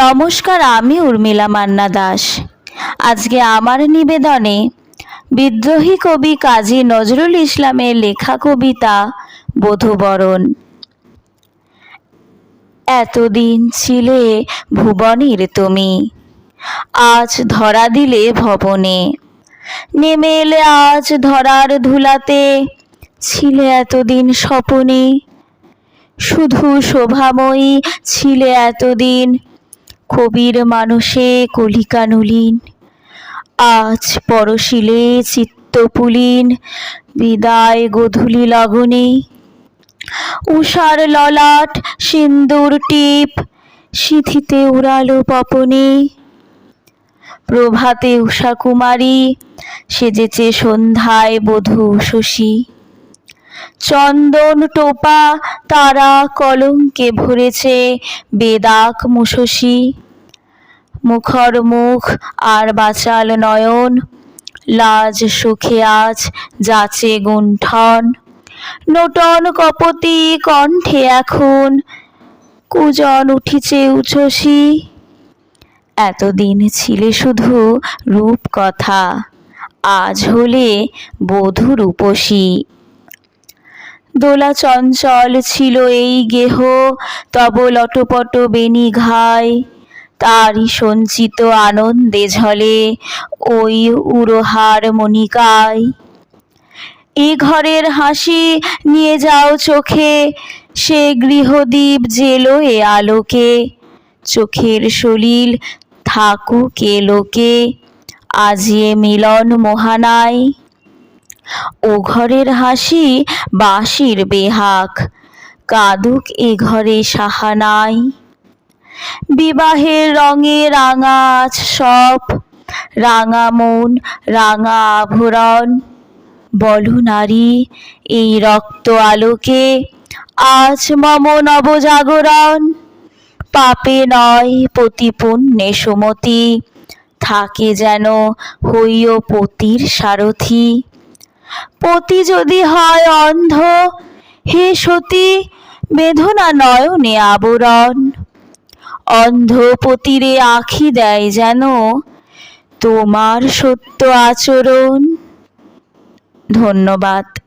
নমস্কার, আমি উর্মিলা মান্না দাস। আজকে আমার নিবেদনে বিদ্রোহী কবি কাজী নজরুল ইসলামের লেখা কবিতা বধূবরণ। এতদিন ছিলে ভুবনের তুমি, আজ ধরা দিলে ভবনে। নেমে এলে আজ ধরার ধুলাতে, ছিলে এতদিন স্বপনে। শুধু শোভাময়ী ছিলে এতদিন কবির মানুষে কলিকা নলিন। আজ পরশিলে চিত্তপুলিন বিদায় গধূলি লগনে। উষার ললাট সিন্দুর টিপ, সিঁথিতে উড়ালো পপনে। প্রভাতে উষা কুমারী সেজেছে সন্ধ্যায় বধূ শশী। চন্দন টোপা তারা কলঙ্কে ভরেছে, বেদাক মুশসী। মুখর মুখ আর বাচাল নয়ন, লাজ সুখে আজ যাচে গুণ্ঠন। নটন কপতি কণ্ঠে এখন, কুজন উঠিছে উচ্ছ্বসী এতদিন ছিলে শুধু রূপ কথা আজ হলে বধূ রূপসী। দোলা চঞ্চল ছিল এই গেহ, তব লটপট বেনি ঘায় তারই সঞ্চিত আনন্দে ঝলে ওই উড়োহার মনিকায় এ ঘরের হাসি নিয়ে যাও চোখে, সে গৃহদীপ জেলো এ আলোকে। চোখের সলিল থাকুক এ লোকে আজিয়ে মিলন মোহানায়। ও ঘরের হাসি বাঁশির বেহাক, কাঁদুক এ ঘরে সাহানাই। বিবাহের রঙে রাঙা আজ সব, রাঙা মন, রাঙা আভরণ। বলো নারী, এই রক্ত আলোকে আজ মম নবজাগরণ। পাপে নয় পতি পুণ্যে সুমতি, থাকে যেন হইও পতির সারথি। পতি যদি হয় অন্ধ, হে সতী বেদনা নয়নে আবরণ। অন্ধ পতিরে আখি দেয় যেন তোমার সত্য আচরণ। ধন্যবাদ।